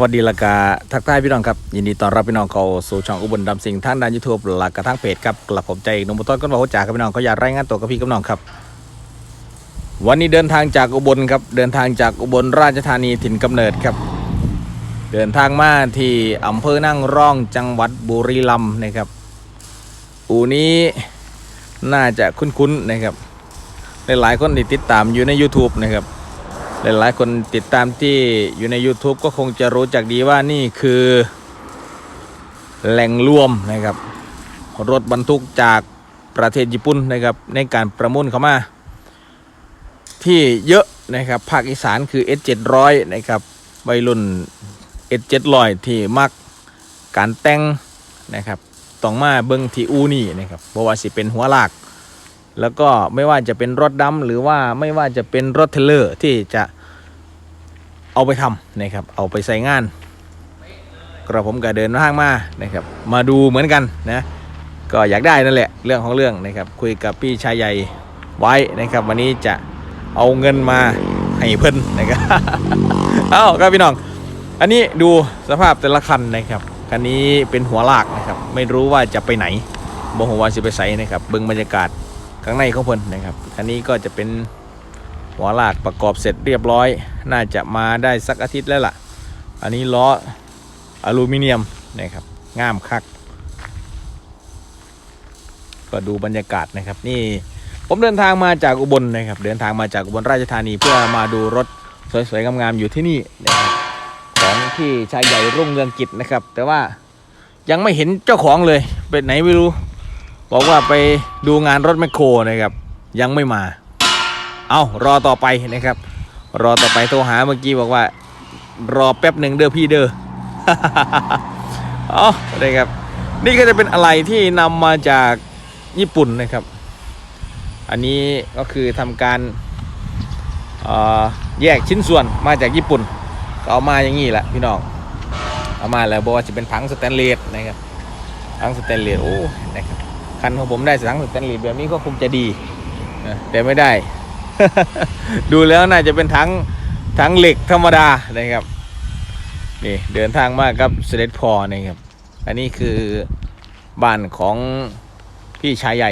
วัสดีละกาทักทายพี่น้องครับ ยินดีต้อนรับพี่น้องเข้าสู่ช่องอุบลดำสิงทางด้านยูทูบหลักกระทั่งเพจครับกลับผมใจนุ่มต้นก็บอกว่าจ่าครับพี่น้องเขาอยากรายงานตัวกับพี่กับน้องครับ วันนี้เดินทางจากอุบลครับเดินทางจากอุบลราชธานีถิ่นกำเนิดครับ เดินทางมาที่อำเภอนั่งร่องจังหวัดบุรีรัมย์นะครับ อูนี้น่าจะคุ้นๆนะครับหลายๆคนที่ติดตามอยู่ใน YouTube นะครับ หลายๆคนติดตามที่อยู่ใน YouTube ก็คงจะรู้จักดีว่านี่คือ แหล่งรวมนะครับ รถบรรทุกจากประเทศญี่ปุ่นนะครับในการประมูลเข้ามา ที่เยอะนะครับภาคอีสานคือ S700 นะครับวัยรุ่น S700 ที่มักการแต่งนะครับต้องมาเบิ้งที่อูนี่นะครับเพราะว่าสิเป็นหัวลากแล้วก็ไม่ว่าจะเป็นรถดำหรือว่าไม่ว่าจะเป็นรถเทเลอร์ที่จะ เอาไปทำนะครับ เอาไปใส่งานกระผมก็เดินทางมานะครับ มาดูเหมือนกันนะก็อยากได้นั่นแหละเรื่องของเรื่องนะครับ คุยกับพี่ชายใหญ่ไว้นะครับ วันนี้จะเอาเงินมาให้เพิ่นนะครับเอ้าครับพี่น้อง อันนี้ดูสภาพแต่ละคันนะครับคันนี้เป็นหัวลากนะครับ ไม่รู้ว่าจะไปไหนบ่หัวว่าสิไปใส่นะครับเบิ่งบรรยากาศข้างในของเพิ่นนะครับอันนี้ก็จะเป็น หัวลากประกอบเสร็จเรียบร้อย น่าจะมาได้สักอาทิตย์แล้วล่ะ อันนี้ล้ออลูมิเนียมนะครับง่ามคัก ก็ดูบรรยากาศนะครับ นี่ผมเดินทางมาจากอุบลนะครับ เดินทางมาจากอุบลราชธานีเพื่อมาดูรถสวยๆงามๆอยู่ที่นี่นะครับของที่ชายใหญ่รุ่งเรืองกิจนะครับ แต่ว่ายังไม่เห็นเจ้าของเลยเป็นไหนไม่รู้ บอกว่าไปดูงานรถแมคโครนะครับ ยังไม่มา เอารอต่อไปนะครับ รอต่อไปโทรหาเมื่อกี้บอกว่า รอแป๊บหนึ่งเด้อพี่เด้อเอาเลยครับ นี่ก็จะเป็นอะไรที่นำมาจากญี่ปุ่นนะครับ อันนี้ก็คือทำการแยกชิ้นส่วนมาจากญี่ปุ่น ก็เอามาอย่างนี้แหละพี่น้อง เอามาแล้วบอกว่าจะเป็นถังสแตนเลสนะครับถังสแตนเลสโอ้นะครับคันของผมได้ถังสแตนเลสแบบนี้ก็คงจะดี แต่ไม่ได้ ดูแล้วน่าจะเป็นถังถังเหล็กธรรมดานะครับนี่เดินทางมากับเสด็จพอนะครับ อันนี้คือบ้านของพี่ชายใหญ่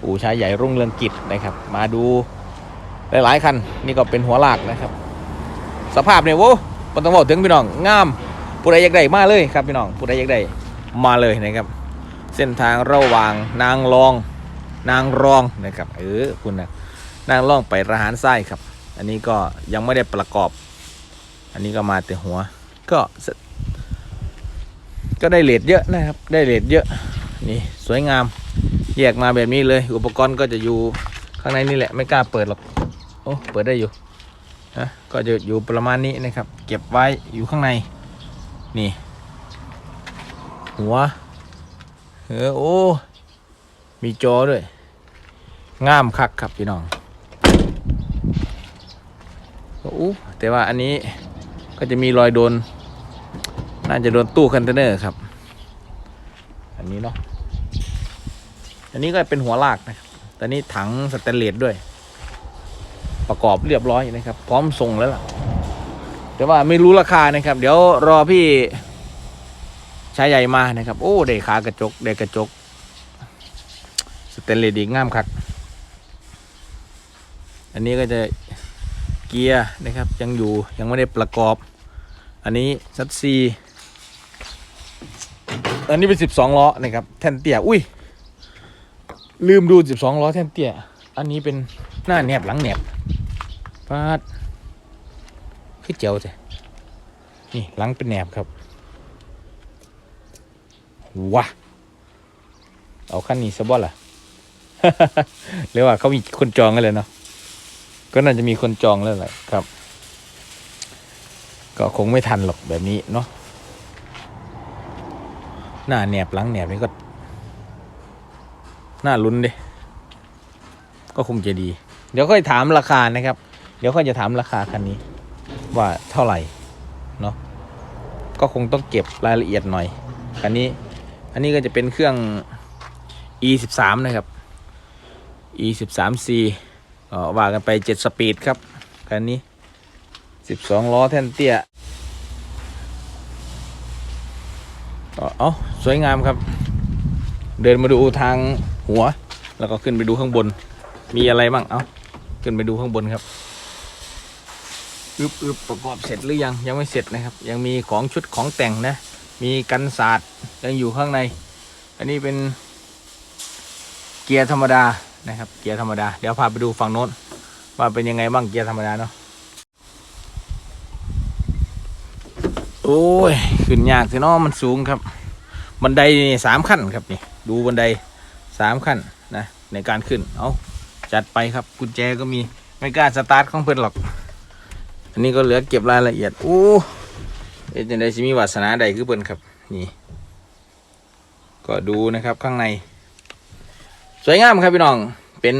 ปู่ชายใหญ่รุ่งเรืองกิจนะครับ มาดูหลายๆคันนี่ก็เป็นหัวลากนะครับ สภาพเนี่ยโว้ปนต้องบอกถึงพี่น้องงามผู้ใดอยากได้มาเลยครับพี่น้องผู้ใดอยากได้มาเลยนะครับ เส้นทางระหว่างนางรอง นางรองนะครับเออคุณนะ นางรองไประหารไส้ครับ อันนี้ก็ยังไม่ได้ประกอบ อันนี้ก็มาแต่หัว ก็ก็ได้เลทเยอะนะครับ ได้เลทเยอะ นี่สวยงาม แยกมาแบบนี้เลย อุปกรณ์ก็จะอยู่ข้างในนี่แหละ ไม่กล้าเปิดหรอก โอ้ เปิดได้อยู่นะก็จะอยู่ประมาณนี้นะครับ เก็บไว้อยู่ข้างใน นี่ หัว เออ โอ้ มีจอด้วย งามคักครับพี่น้องโอ้แต่ว่าอันนี้ก็จะมีรอยโดน น่าจะโดนตู้คอนเทนเนอร์ครับ อันนี้เนาะอันนี้ก็เป็นหัวลากนะครับแต่นี้ถังสแตนเลสด้วย ประกอบเรียบร้อยนะครับ พร้อมส่งแล้วล่ะ แต่ว่าไม่รู้ราคานะครับ เดี๋ยวรอพี่ชายใหญ่มานะครับ โอ้เด็กขากระจกเด็กกระจกสเตนเลสดีงามครับอันนี้ก็จะ เกียร์นะครับยังอยู่ยังไม่ได้ประกอบ อันนี้ซัดซีอันนี้เป็นสิบสองล้อนะครับแท่นเตี้ยอุ้ยลืมดูสิบสองล้อแท่นเตี้ยอันนี้เป็นหน้าแหนบหลังแหนบปาดคือเจียวจ้ะนี่หลังเป็นแหนบครับว้าเอาขั้นนี้ซะบ่ล่ะเรียกว่าเขามีคนจองกันเลยเนาะ ก็น่าจะมีคนจองแล้วแหละครับ ก็คงไม่ทันหรอกแบบนี้เนาะหน้าแหนบหลังแหนบนี่ก็หน้าลุ้นดิก็คงจะดี เดี๋ยวค่อยถามราคานะครับ เดี๋ยวค่อยจะถามราคาคันนี้ ว่าเท่าไหร่เนาะก็คงต้องเก็บรายละเอียดหน่อยคันนี้ อันนี้ก็จะเป็นเครื่อง e 1 3นะครับ e 1 3 c ว่ากันไป7สปีดครับคันนี้12ล้อแท่นเตี้ยเอ้าสวยงามครับ เดินมาดูทางหัว แล้วก็ขึ้นไปดูข้างบน มีอะไรบ้างเอ้าขึ้นไปดูข้างบนครับอึบอึบประกอบเสร็จหรือยังยังไม่เสร็จนะครับ ยังมีของชุดของแต่งนะ มีกันศาสตร์ยังอยู่ข้างใน อันนี้เป็นเกียร์ธรรมดา นะครับ เกียร์ธรรมดา เดี๋ยวพาไปดูฝั่งโน้นว่าเป็นยังไงบ้างเกียร์ธรรมดาเนาะโอ้ยขึ้นยากสิเนาะมันสูงครับ บันไดนี่สามขั้นครับนี่ ดูบันไดสามขั้นนะในการขึ้น เอาจัดไปครับกุญแจก็มีไม่กล้าสตาร์ทของเพื่อนหรอก อันนี้ก็เหลือเก็บรายละเอียด โอ้เอ็นไดชิมีวาสนาใดคือเพื่อนครับ นี่ ก็ดูนะครับข้างใน สวยงามครับพี่น้องเป็น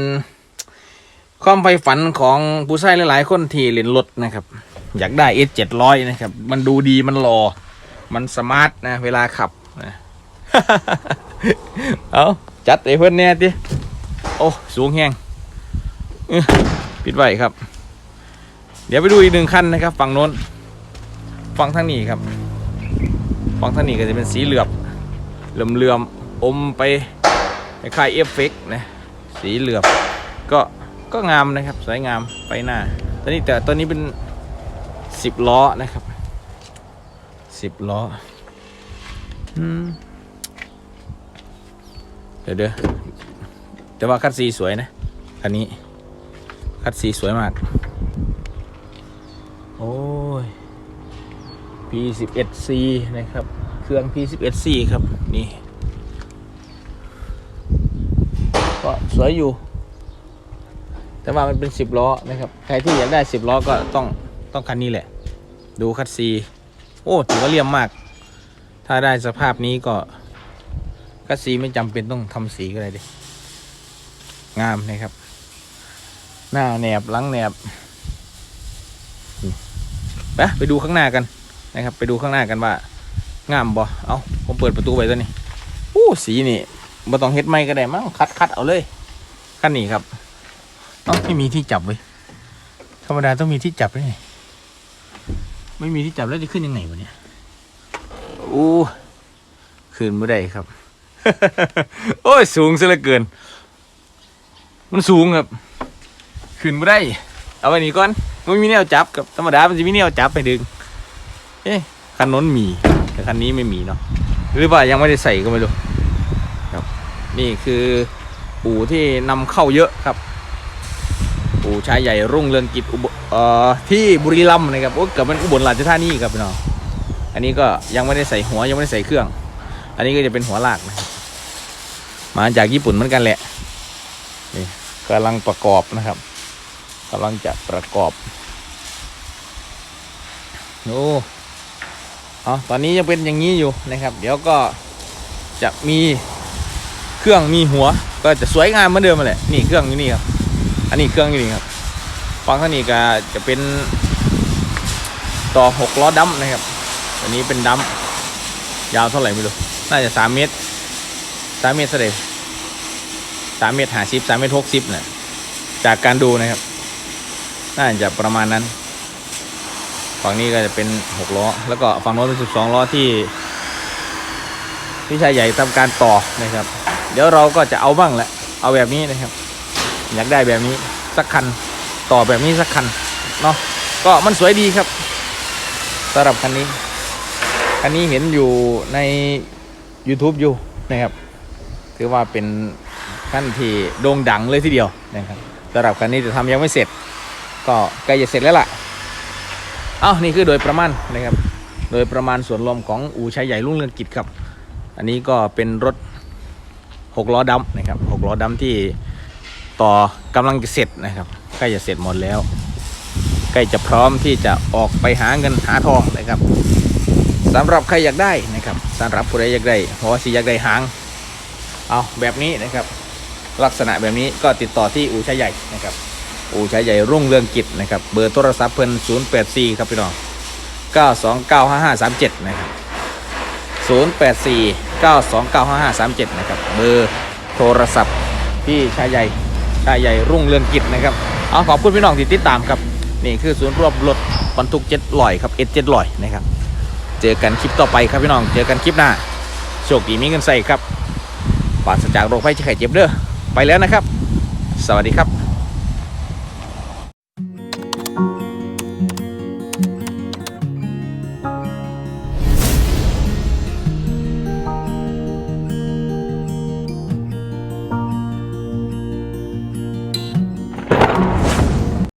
ความใฝ่ฝันของผู้ชายหลาย ๆ คนที่เล่นรถนะครับ อยากได้ S 7 0 0นะครับ มันดูดีมันหล่อมันสมาร์ทนะ เวลาขับนะเอาจัดไอ้เพื่อนแน่ดิโอ้สูงแห้งปิดไว้ครับ เดี๋ยวไปดูอีกหนึ่งคันนะครับ ฝั่งโน้น ฝั่งทางนี้ครับ ฝั่งทางนี้ก็จะเป็นสีเหลือบเหลื่อมๆอมไป คล้ายเอฟเฟกต์นะสีเหลือบก็ก็งามนะครับสวยงามไปหน้าตอนนี้แต่ตัวนี้เป็นสิบล้อนะครับสิบล้อเดี๋ยวเดี๋ยวแต่ว่าคัดสีสวยนะคันนี้คัดสีสวยมาก โอ้ย P11C นะครับ เครื่อง P11C ครับ นี่ ก็สวยอยู่ แต่ว่ามันเป็นสิบล้อนะครับ ใครที่อยากได้สิบล้อก็ต้องต้องคันนี้แหละ ดูคัดซี โอ้ถือว่าเลี่ยมมาก ถ้าได้สภาพนี้ก็คัดซีไม่จำเป็นต้องทำสีก็ได้ดิงามนะครับ หน้าแหนบหลังแหนบไปไปดูข้างหน้ากันนะครับ ไปดูข้างหน้ากันว่างามบ่เอาผมเปิดประตูไปตัวนี้ โอ้สีนี่ บ่ต้องเฮ็ดไม่ก็ได้มั้งคัดคัดเอาเลยขั้นนี้ครับเอ้าไม่มีที่จับเว้ยธรรมดาต้องมีที่จับด้วยไงไม่มีที่จับแล้วจะขึ้นยังไงวะเนี่ยโอ้ขึ้นไม่ได้ครับ โอ้ยสูงซะเหลือเกิน มันสูงครับ ขึ้นไม่ได้ เอาไว้นี่ก่อนไม่มีแนวจับกับธรรมดามันจะมีแนวจับไปดึง เอ๊ะคันโน้นมี แต่คันนี้ไม่มีเนาะหรือว่ายังไม่ได้ใส่ก็ไม่รู้ นี่คืออู่ที่นำเข้าเยอะครับอู่ชายใหญ่รุ่งเรืองกิจอุบเอ่อที่บุรีรัมย์นะครับโอ้เกิดเป็นอุบลราชธานีครับพี่น้องอันนี้ก็ยังไม่ได้ใส่หัวยังไม่ได้ใส่เครื่อง อันนี้ก็จะเป็นหัวลากนะมาจากญี่ปุ่นเหมือนกันแหละนี่กำลังประกอบนะครับกำลังจะประกอบโอ้เอาตอนนี้ยังเป็นอย่างนี้อยู่นะครับ เดี๋ยวก็จะมี เครื่องมีหัวก็จะสวยงามเหมือนเดิมมาแหละนี่เครื่องอยู่นี่ครับ อันนี้เครื่องอยู่นี่ครับฟังข้างนี้ก็จะเป็นต่อหกล้อดัมนะครับอันนี้เป็นดัมยาวเท่าไหร่ไม่รู้น่าจะสามเมตรสามเมตรเสด็จสามเมตรห้าสิบสามเมตรหกสิบนะจากการดูนะครับ น่าจะประมาณนั้น ฝั่งนี้ก็จะเป็นหกล้อ แล้วก็ฝั่งโน้นเป็นสิบสองล้อที่พี่ชายใหญ่ทำการต่อนะครับ ดี๋ยวเราก็จะเอาบ้างแหละเอาแบบนี้นะครับ อยากได้แบบนี้สักคันต่อแบบนี้สักคันเนาะก็มันสวยดีครับสำหรับคันนี้คันนี้เห็นอยู่ใน YouTube อยู่นะครับ ถือว่าเป็นขั้นที่โด่งดังเลยทีเดียวนะครับสำหรับคันนี้จะทำยังไม่เสร็จ ก็ใกล้จะเสร็จแล้วล่ะเอ้านี่คือโดยประมาณนะครับ โดยประมาณส่วนรวมของอู่ชัยใหญ่รุ่งเรืองกิจครับ อันนี้ก็เป็นรถ หกล้อดำนะครับหกล้อดำที่ต่อกำลังจะเสร็จนะครับใกล้จะเสร็จหมดแล้วใกล้จะพร้อมที่จะออกไปหาเงินหาทองนะครับสำหรับใครอยากได้นะครับสำหรับผู้ใดอยากได้หัวสีอยากได้หางเอาแบบนี้นะครับ ลักษณะแบบนี้ก็ติดต่อที่อู่ชัยใหญ่นะครับอู่ชัยใหญ่รุ่งเรืองกิจนะครับเบอร์โทรศัพท์เพิ่น084 ครับพี่น้อง 9295537 นะครับ 084 9295537 นะครับ เบอร์โทรศัพท์พี่ชายใหญ่ชายใหญ่รุ่งเรืองกิจนะครับ เอาขอบคุณพี่น้องที่ติดตามครับ นี่คือศูนย์รวมรถบรรทุกเจ็ดลอยครับเอเจ็ดลอยนะครับ เจอกันคลิปต่อไปครับพี่น้อง เจอกันคลิปหน้า โชคดีมีเงินใส่ครับปราศจากโรคภัยไข้เจ็บเด้อ ไปแล้วนะครับ สวัสดีครับ